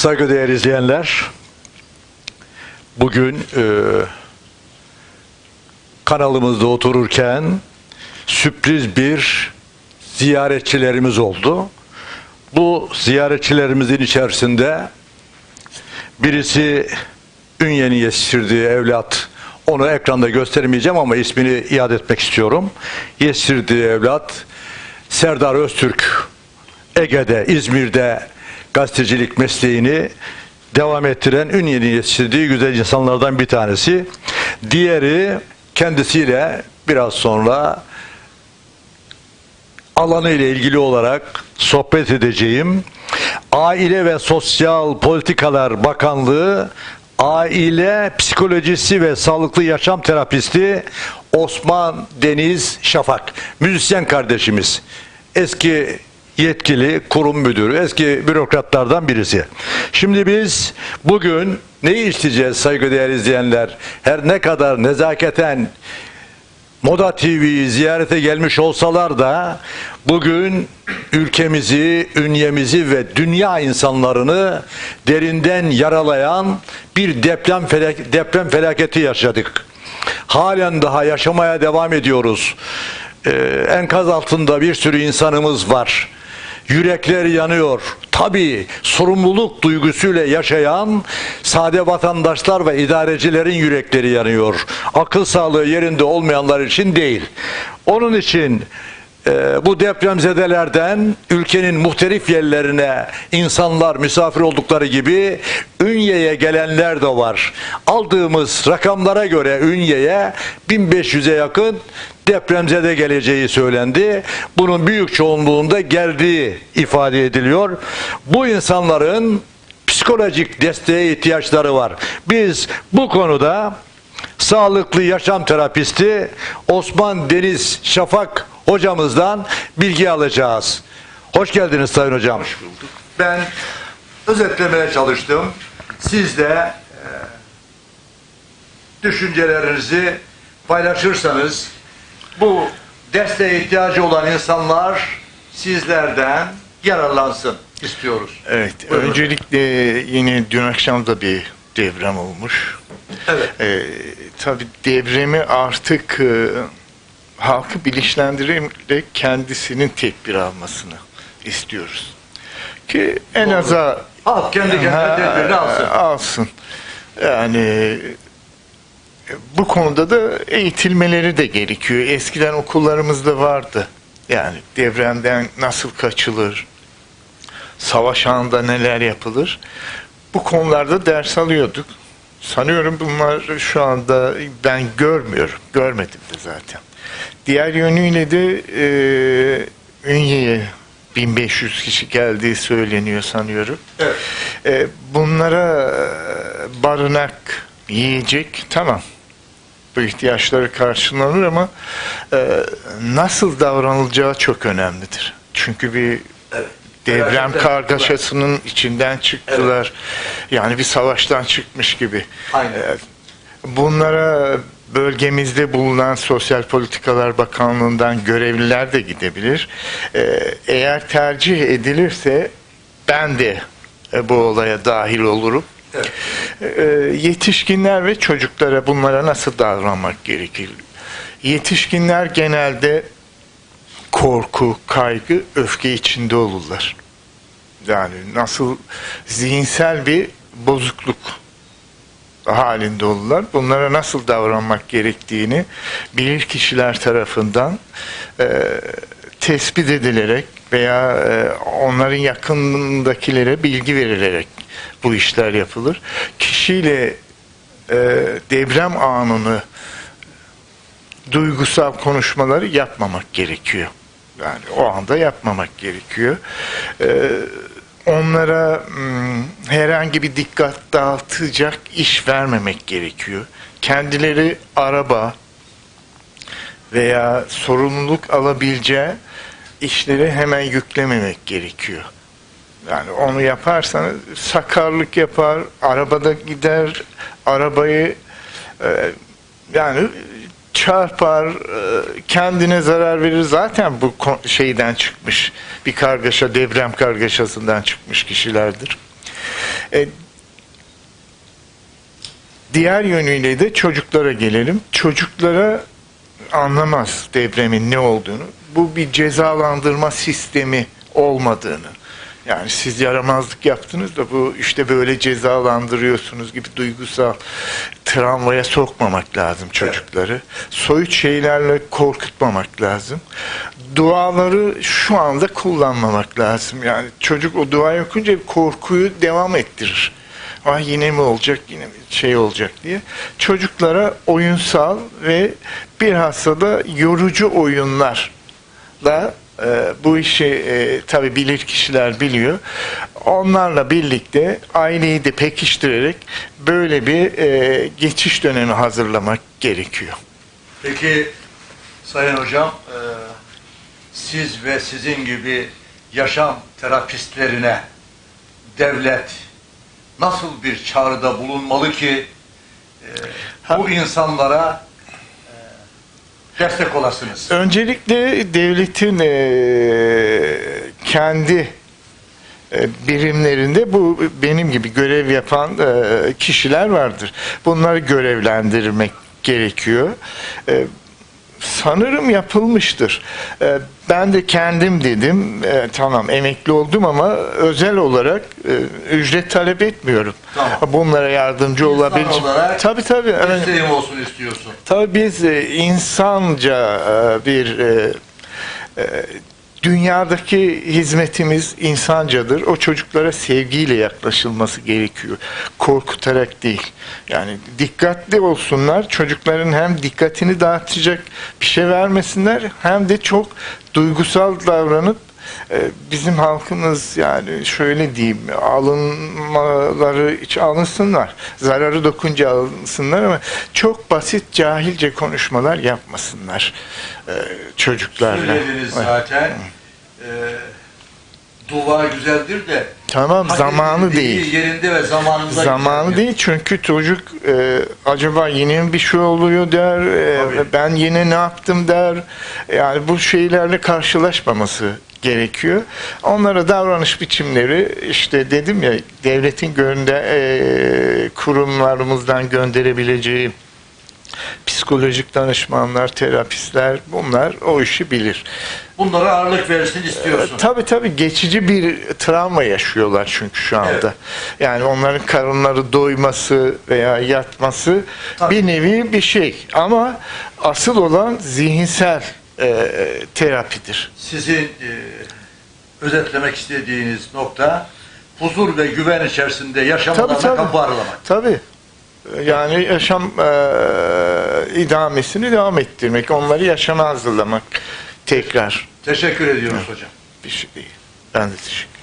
Saygıdeğer izleyenler, bugün e, kanalımızda otururken sürpriz bir ziyaretçilerimiz oldu. Bu ziyaretçilerimizin içerisinde birisi Ünye'nin yetiştirdiği evlat, onu ekranda göstermeyeceğim ama ismini iade etmek istiyorum. Yetiştirdiği evlat Serdar Öztürk Ege'de, İzmir'de gazetecilik mesleğini devam ettiren Ünye'nin yetiştirdiği güzel insanlardan bir tanesi. Diğeri kendisiyle biraz sonra alanı ile ilgili olarak sohbet edeceğim. Aile ve Sosyal Politikalar Bakanlığı Aile Psikolojisi ve Sağlıklı Yaşam Terapisti Osman Deniz Şafak. Müzisyen kardeşimiz. Eski yetkili kurum müdürü, eski bürokratlardan birisi. Şimdi biz bugün neyi isteyeceğiz saygıdeğer izleyenler? Her ne kadar nezaketen Moda TV'yi ziyarete gelmiş olsalar da bugün ülkemizi, ünyemizi ve dünya insanlarını derinden yaralayan bir deprem, deprem felaketi yaşadık. Halen daha yaşamaya devam ediyoruz. Ee, enkaz altında bir sürü insanımız var. Yürekler yanıyor. Tabii sorumluluk duygusuyla yaşayan sade vatandaşlar ve idarecilerin yürekleri yanıyor. Akıl sağlığı yerinde olmayanlar için değil. Onun için e, bu depremzedelerden ülkenin muhtelif yerlerine insanlar misafir oldukları gibi Ünye'ye gelenler de var. Aldığımız rakamlara göre Ünye'ye 1500'e yakın depremzede geleceği söylendi. Bunun büyük çoğunluğunda geldiği ifade ediliyor. Bu insanların psikolojik desteğe ihtiyaçları var. Biz bu konuda sağlıklı yaşam terapisti Osman Deniz Şafak hocamızdan bilgi alacağız. Hoş geldiniz Sayın Hocam. Hoş bulduk. Ben özetlemeye çalıştım. Siz de e, düşüncelerinizi paylaşırsanız bu desteğe ihtiyacı olan insanlar sizlerden yararlansın istiyoruz. Evet, Buyurun. öncelikle yine dün akşam da bir deprem olmuş. Evet. Ee, tabii depremi artık e, halkı bilinçlendirerek kendisinin tedbir almasını istiyoruz. Ki en Doğru. aza Halk kendi kendine tedbirini alsın. alsın. Yani e, bu konuda da eğitilmeleri de gerekiyor. Eskiden okullarımızda vardı. Yani depremden nasıl kaçılır, savaş anında neler yapılır. Bu konularda ders alıyorduk. Sanıyorum bunlar şu anda ben görmüyorum. Görmedim de zaten. Diğer yönüyle de e, Ünye'ye 1500 kişi geldiği söyleniyor sanıyorum. Evet. E, bunlara e, barınak, yiyecek tamam. Bu ihtiyaçları karşılanır ama e, nasıl davranılacağı çok önemlidir. Çünkü bir deprem Felaketten kargaşasının içinden çıktılar. Yani bir savaştan çıkmış gibi. Aynen. E, bunlara bölgemizde bulunan Sosyal Politikalar Bakanlığı'ndan görevliler de gidebilir. E, eğer tercih edilirse ben de e, bu olaya dahil olurum. Evet. E, yetişkinler ve çocuklara bunlara nasıl davranmak gerekir? Yetişkinler genelde korku, kaygı, öfke içinde olurlar. Yani nasıl zihinsel bir bozukluk halinde olurlar. Bunlara nasıl davranmak gerektiğini bilir kişiler tarafından e, tespit edilerek veya e, onların yakınındakilere bilgi verilerek bu işler yapılır. Kişiyle e, deprem anını duygusal konuşmaları yapmamak gerekiyor. Yani o anda yapmamak gerekiyor. Ee, onlara hmm, herhangi bir dikkat dağıtacak iş vermemek gerekiyor. Kendileri araba veya sorumluluk alabileceği işleri hemen yüklememek gerekiyor. Yani onu yaparsanız sakarlık yapar, arabada gider, arabayı e, yani çarpar, e, kendine zarar verir. Zaten bu şeyden çıkmış bir kargaşa, deprem kargaşasından çıkmış kişilerdir. E, diğer yönüyle de çocuklara gelelim. Çocuklara anlamaz depremin ne olduğunu. Bu bir cezalandırma sistemi olmadığını. Yani siz yaramazlık yaptınız da bu işte böyle cezalandırıyorsunuz gibi duygusal travmaya sokmamak lazım çocukları. Soyut şeylerle korkutmamak lazım. Duaları şu anda kullanmamak lazım. Yani çocuk o duayı okunca korkuyu devam ettirir. Ah yine mi olacak, yine mi şey olacak diye. Çocuklara oyunsal ve bilhassa da yorucu oyunlarla e, bu işi e, tabi bilir kişiler biliyor. Onlarla birlikte aileyi de pekiştirerek böyle bir e, geçiş dönemi hazırlamak gerekiyor. Peki Sayın Hocam, e, siz ve sizin gibi yaşam terapistlerine devlet nasıl bir çağrıda bulunmalı ki e, bu insanlara destek olasınız? Öncelikle devletin e, kendi e, birimlerinde bu benim gibi görev yapan e, kişiler vardır. Bunları görevlendirmek gerekiyor. E, sanırım yapılmıştır. Ben de kendim dedim, e, tamam emekli oldum ama özel olarak e, ücret talep etmiyorum. Tamam. Bunlara yardımcı olabilecek. olarak Tabii tabii. Desteğim olsun istiyorsun. Tabii biz e, insanca e, bir e, e, dünyadaki hizmetimiz insancadır. O çocuklara sevgiyle yaklaşılması gerekiyor. Korkutarak değil. Yani dikkatli olsunlar. Çocukların hem dikkatini dağıtacak bir şey vermesinler hem de çok duygusal davranıp bizim halkımız yani şöyle diyeyim alınmaları hiç alınsınlar. Zararı dokunca alınsınlar ama çok basit cahilce konuşmalar yapmasınlar e, çocuklarla. Söylediniz Evet. zaten. E, dua güzeldir de Tamam zamanı değil. Yerinde ve zamanında Zamanı güzeldir. değil çünkü çocuk e, acaba yine mi bir şey oluyor der, e, Tabii. ben yine ne yaptım der. Yani bu şeylerle karşılaşmaması gerekiyor. Onlara davranış biçimleri işte dedim ya devletin gönde e, kurumlarımızdan gönderebileceği psikolojik danışmanlar, terapistler bunlar o işi bilir. Bunlara ağırlık versin istiyorsun. Tabii tabii geçici bir travma yaşıyorlar çünkü şu anda. Evet. Yani onların karınları doyması veya yatması Tabii. bir nevi bir şey. Ama asıl olan zihinsel e, terapidir. Sizin e, özetlemek istediğiniz nokta huzur ve güven içerisinde yaşamalarına Tabii, tabii. kapı aralamak. Tabii. Yani yaşam e, idamesini devam ettirmek, onları yaşama hazırlamak tekrar Teşekkür ediyoruz hocam. bir şey değil. Ben de teşekkür